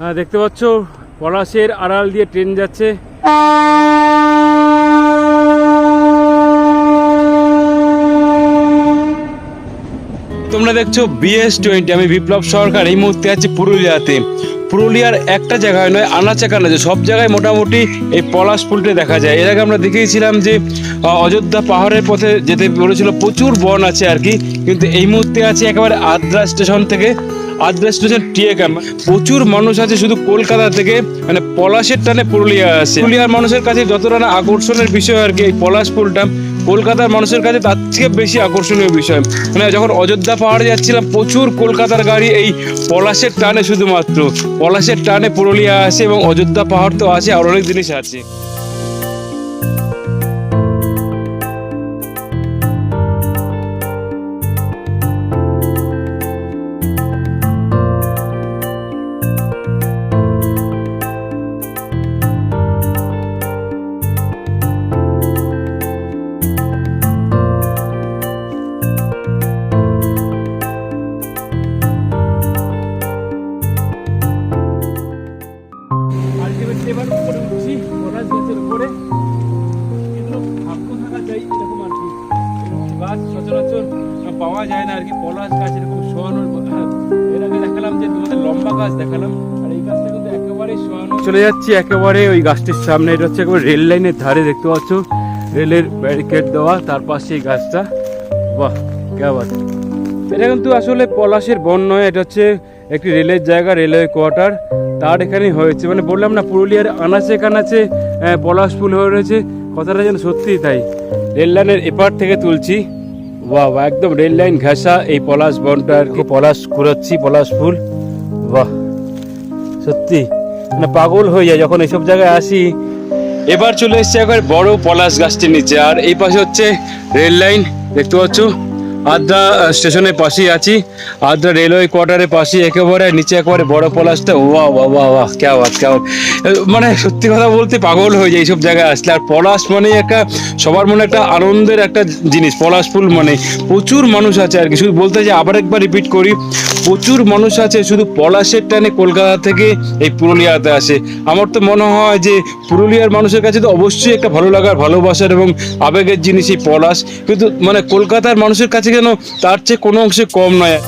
হ্যাঁ দেখতে পাচ্ছ, পলাশের আড়াল দিয়ে ট্রেন যাচ্ছে। তোমরা দেখছ বিএস টোয়েন্টি আমি বিপ্লব সরকার, এই মুহূর্তে আছি পুরুলিয়াতে। পুরুলিয়ার একটা জায়গায় নয়, আনাচে কানাচে, সব জায়গায় মোটামুটি এই পলাশ ফুলটা দেখা যায়। এর আগে আমরা দেখেছিলাম যে অযোধ্যা পাহাড়ের পথে যেতে বলেছিল প্রচুর বন আছে আর কি, কিন্তু এই মুহূর্তে আছে একেবারে আদ্রা স্টেশন থেকে, আদ্রা স্টেশন টিএ ক্যাম্প। প্রচুর মানুষ আছে শুধু কলকাতা থেকে মানে পলাশের টানে পুরুলিয়া আসে। পুরুলিয়ার মানুষের কাছে যতটা না আকর্ষণের বিষয় আর কি এই পলাশ ফুলটা কলকাতার মানুষের কাছে তার থেকে বেশি আকর্ষণীয় বিষয়। মানে যখন অযোধ্যা পাহাড়ে যাচ্ছিলাম, প্রচুর কলকাতার গাড়ি এই পলাশের টানে শুধুমাত্র। পলাশের টানে পুরুলিয়া আছে এবং অযোধ্যা পাহাড় তো আছে আর অনেক জিনিস আছে। এবার উপরে উঠছি উপরে পাওয়া যায় না আর কি চলে যাচ্ছি একেবারে ওই গাছটির সামনে, এটা হচ্ছে একেবারে রেল লাইনের ধারে, দেখতে পাচ্ছ? রেলের ব্যারিকেড দেওয়া, তার পাশে এই গাছটা। বাহ কে এটা কিন্তু আসলে পলাশের বন নয় এটা হচ্ছে একটি রেলের জায়গা রেলওয়ে কোয়ার্টার। তার এখানেই হয়েছে। মানে বললাম না পুরুলিয়ার আনাচে কানাচে পলাশ ফুল হয়ে রয়েছে। কথাটা যেন সত্যিই তাই। রেল লাইনের এপার থেকে তুলছি। বাহ বাহ, একদম রেল লাইন ঘেঁষা এই পলাশ বনটা আর কি। পলাশ কুড়াচ্ছি পলাশ ফুল বাহ সত্যি। মানে পাগল হয়ে যায় যখন এইসব জায়গায় আসি। এবার চলে এসছে একবার বড় পলাশ গাছটির নিচে। আর এই পাশে হচ্ছে রেল লাইন দেখতে পাচ্ছ? আদ্রা স্টেশনের পাশেই আছি। আদ্রা রেলওয়ে কোয়ার্টারের পাশে একেবারে নিচে একেবারে বড় পলাশটা। ওয়া ওয়া ওয়া ওয়া কেয়া বাত মানে সত্যি কথা বলতে পাগল হয়ে যায় এইসব জায়গায় আসলে। আর পলাশ মানে একটা, সবার মনে একটা আনন্দের একটা জিনিস। পলাশ ফুল মানে প্রচুর মানুষ আছে আর কি। শুধু বলতে যে আবার একবার রিপিট করি প্রচুর মানুষ আছে, শুধু পলাশের টানে কলকাতা থেকে এই পুরুলিয়াতে আসে। আমার তো মনে হয় যে পুরুলিয়ার মানুষের কাছে তো অবশ্যই একটা ভালো লাগার, ভালোবাসার এবং আবেগের জিনিস এই পলাশ। কিন্তু মানে কলকাতার মানুষের কাছে কেন তার চেয়ে কোনো অংশে কম নয়।